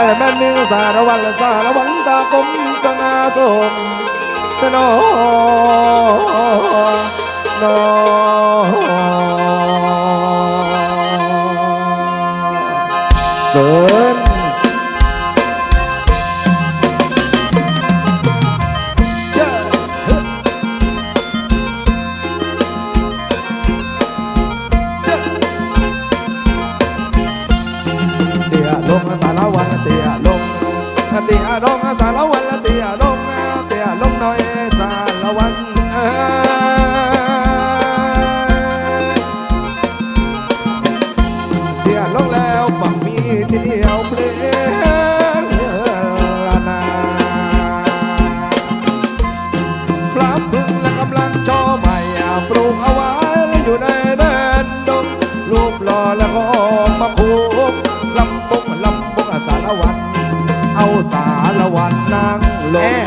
น้อยแม่นมีสารวันละสารวันตากลมสง่าสมตนอนอเส เตียลงสารวันเตีย เอาสารวันนั่งลง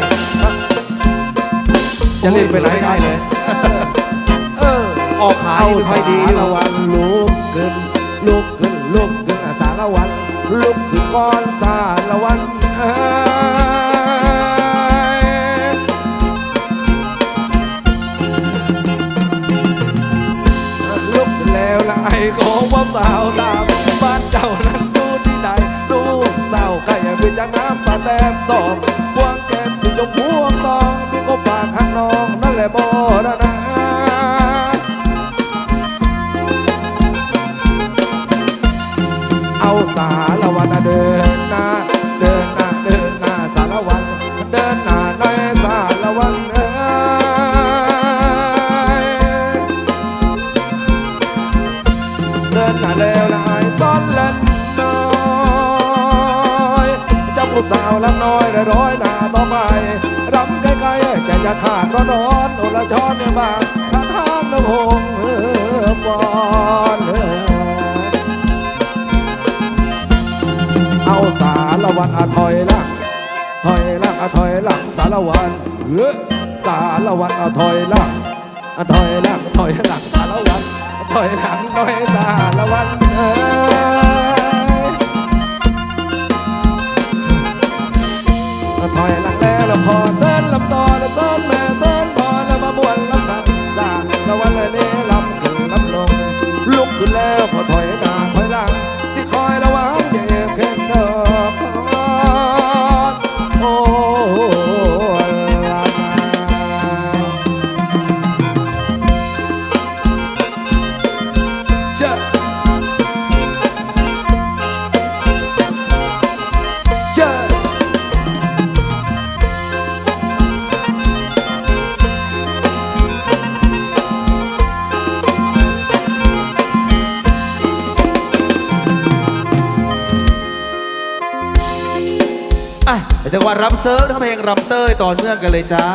จะเล่นไปไหนได้เลย เออ ออกขาเอานี่ไม่ค่สาอยดีอรยู่วันลุกขึ้นลุกขึ้นลุกขึ้นอะสารวันลุกขึ้นก่อนสารวันเอ้ยลุกแล้วละไอ้ของว่าสาวตามบ้านเจ้านั้น จะงน้ำตาแต้มสองพวงแก้มสีชมพูตองมีก็ปากหักน้องนั่นแหละบ่นะนะเอาสารวันน่ะ ผู้สาวละน้อยได้ร้อยหน้าต่อไปรำใกล้ๆจะจะขาดร้อนร้อนโอละช้อนเนี่ยบางท่าทางน้ำหงเอบอนเอาสารวันอะถอยล่ะถอยล่ะอะถอยหลังสารวันเออสารวันอะถอยละอะถอยลังถอยหลังสารวันถอยหลังน่อยตาละวันเอ้ย รำเซิร์ฟทั้งเพลงรำเต้ยต่อเนื่องกันเลยจ้า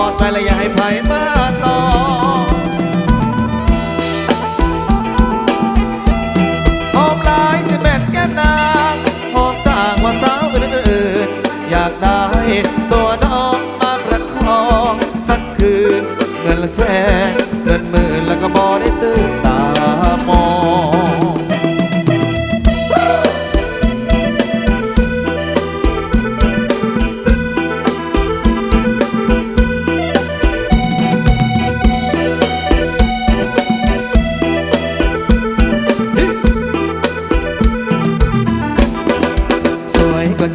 อดไปแล้วอย่าให้ไผมาต่อ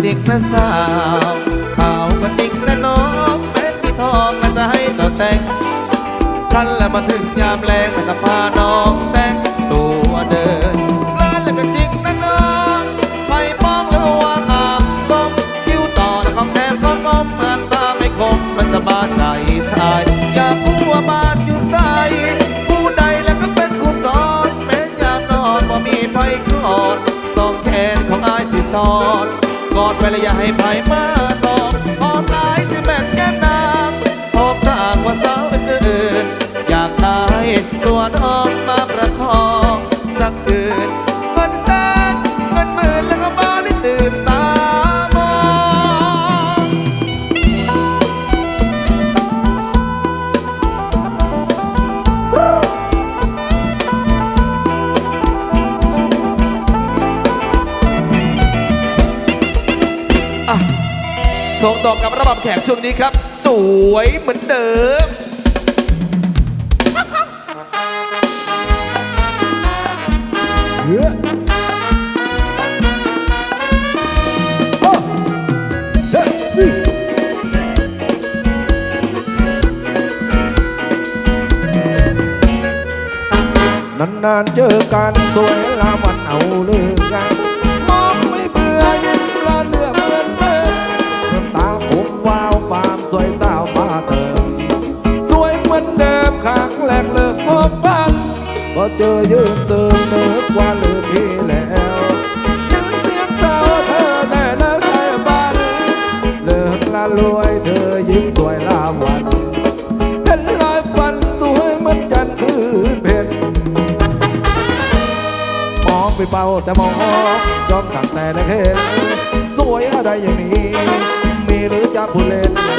จริงนะสาวขาวก็จริงนะน้องแม้มีทองน่าจะให้เจ้าแต่งทันแล้วมาถึงยามแรงแล้วก็พาน้องแต่งตัวเดินลานแล้วก็จริงนะน้องไปมองแล้วว่างามสมคิ้วต่อและของแถมของงมหางตาไม่คมมันจะบาดใจชาย ไปไหมา งต่อกับระบำแขกช่วงนี้ครับ สวยเหมือนเดิมเยอ้เฮ้ยนี่นานๆเจอกันสวยลามันเอาเรื่อ เจอยืนเสริมนึกว่าลืมพี่แล้วยังเสียงเศร้าเธอแน่แล้วใจบันเลิกละรวยเธอยิ้มสวยลาวันเห็นลายฟันสวยเหมือนจันคืนเพ็ญมองไปเป่าแต่มองจอมตั้งแต่ได้เห็นสวยอะไรอย่างนี้ มีหรือจะผู้เล่น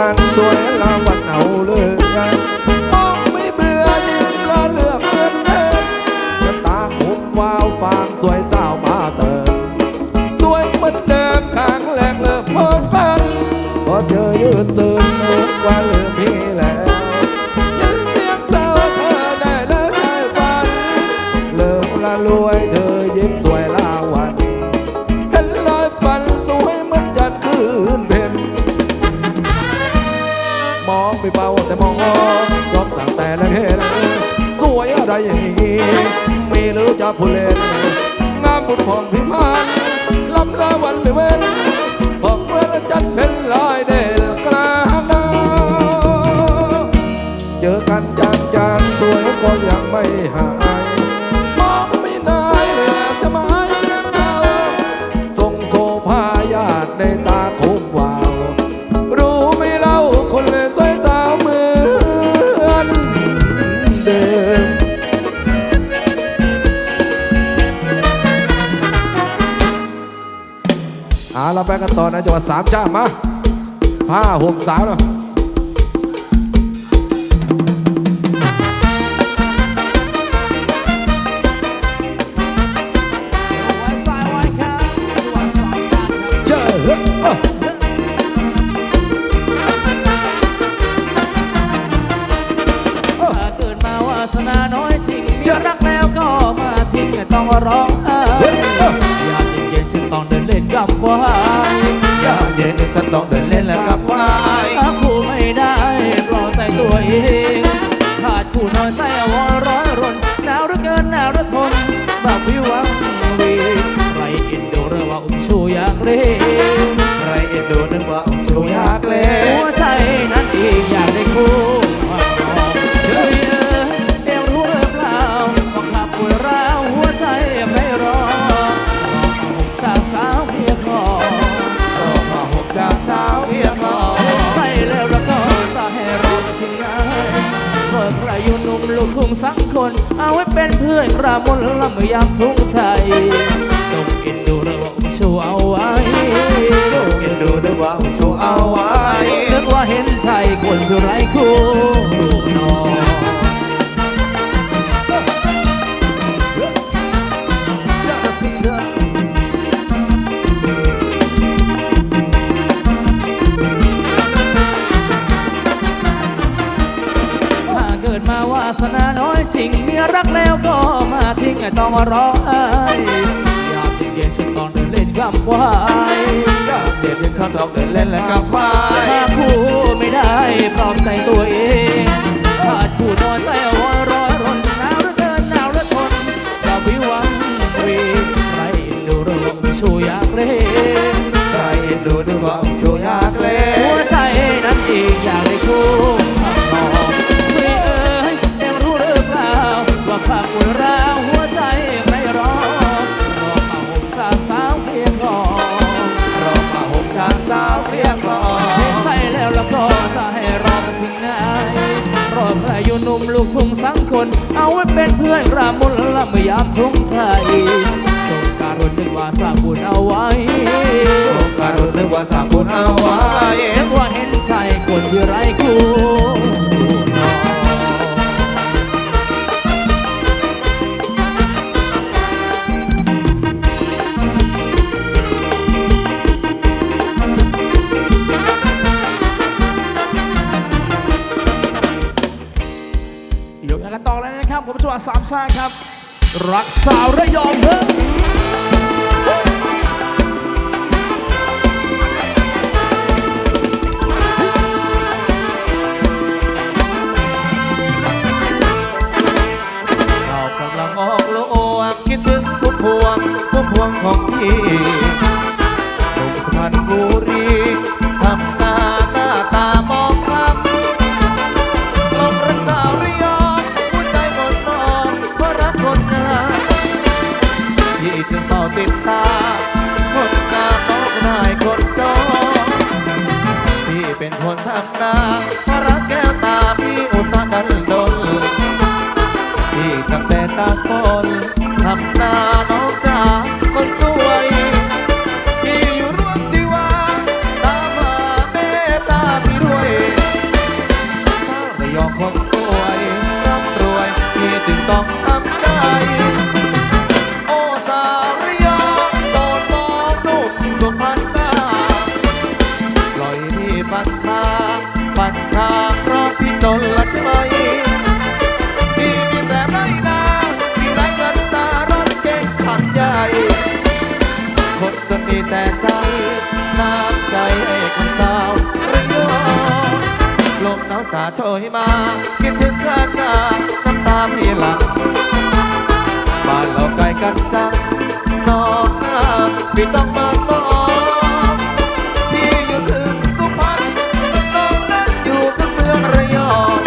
ๆเจอกันสวยลาวันเอาเลยกันมองไม่เบื่อยิ้มละเลือกเหมือนเดิมเมื่อตาคมวาวฟางสวยสาวมาเติมสวยเหมือนเดิมครั้งแรกเลิกพบกันพอเจอยืนซึมนึกว่าลืมพี่แล้ี่เบาแต่มองยอมตั้งแต่ละเห็นสวยอะไรอย่างนี้ มีหรือจะผู้เล่น งามบุญพองพิพันธ์ลำลาวันไม่เว้นพอกเมื่อจันเป็นลายเด่น กันต่อนะจังหวัดสามชาติมาผ้าห่มสาวเนาะไว้สายไว้ครับไว้สายชาติครับเจอเฮ้ยเอ้อถ้าเกิดมาวาสนาน้อยจริงมีรักแล้วก็มาทิ้งไม่ต้องร้องไห้อยากเย็นๆฉันต้องเดินเล่นกับควายอยากเย็นฉันต้องเดินเล่นแล้วกับควายหาคู่ไม่ได้ปลอบใจตัวเองขาดคู่น้อยใจอวรร้อยรนหนาวเหลือเกินหนาวเหลือทนแบบวิวังวีใครเอ็นดูเรื่องว่าอุ้มชูอยากเล่นใครเอ็นดูนึกว่าองค์ชูอยาก เป็นเพื่อนกระมนละเมื่อยามทุกข์ใจจงเอ็นดูเรื่องอุ้มชูเอาไว้เอ็นดูด้วยว่าชูเอาไว้นึกว่าเห็นใจคนที่ไร้คู่ิงเมียรักแล้วก็มาทิ้งไอ้ต้องร้องไห้อยากเย็นๆสุดตอนเดินเล่นกับควายยามเด็กที่ชอบเราเดินเล่นและกับไปถ้าคู่ไม่ได้พร้อมใจตัวเองาวเรียกร้อเห็นงใจแล้วแล้วก็จะให้รอกันถึงไหนรอใครอยู่หนุ่มลูกทุ่งสังคน เอาไว้เป็นเพื่อนกระมุนละเมื่อยามทุ่งใจจงการุณนึกว่าสร้างบุญเอาไว้การุณนึกว่าสามคุญเอาไว้นึกว่าเห็นใจคนที่ไร้คู่ วัดสามชาติครับ รักสาวระยองเพิ่มเรากำลังออกโลกคิดถึงพุ่มพวงพุ่มพวงของพี่ตรงสะพานบุรี น้ำใจให้คนสาวระยองลมหนาวสาโชยมา คิดถึงกันนาน้ำตาพี่หลังบ้านเราไกลกันจังนอกน้าพี่ต้องมามองพี่อยู่ถึงสุพรรณน้องนั้นอยู่ทั้งเมืองระยอง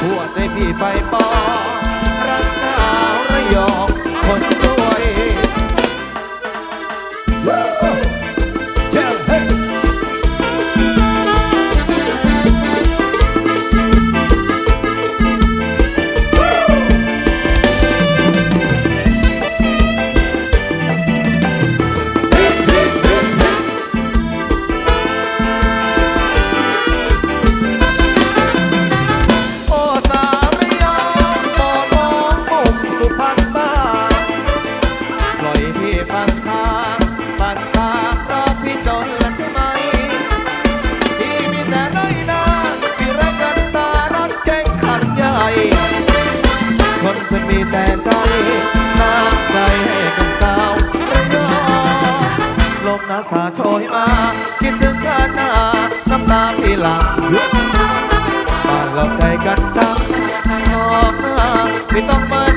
หัวใจพี่ไปปอรักสาวระยองคนสวยเสาโชยมา คิดถึงกันหน้าน้ำตาพี่หลังบ้านเราใจกันจังนอกหน้าไม่ต้องมา